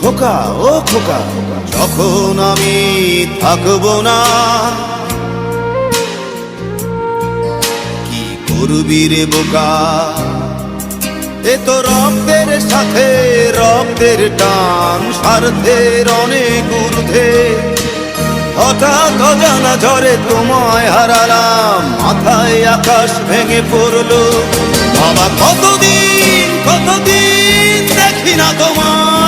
খোকা, ও খোকা, যখন আমি থাকব না, কি করবি রে বোকা? এ তো রক্তের সাথে, রক্তের টান, স্বার্থের অনেক ঊর্ধ্বে। হঠাৎ অজানা ঝরে তোমায় হারালাম, মাথায় আকাশ ভেঙে পড়ল। বাবা, কতদিন কতদিন দেখি না তোমায়?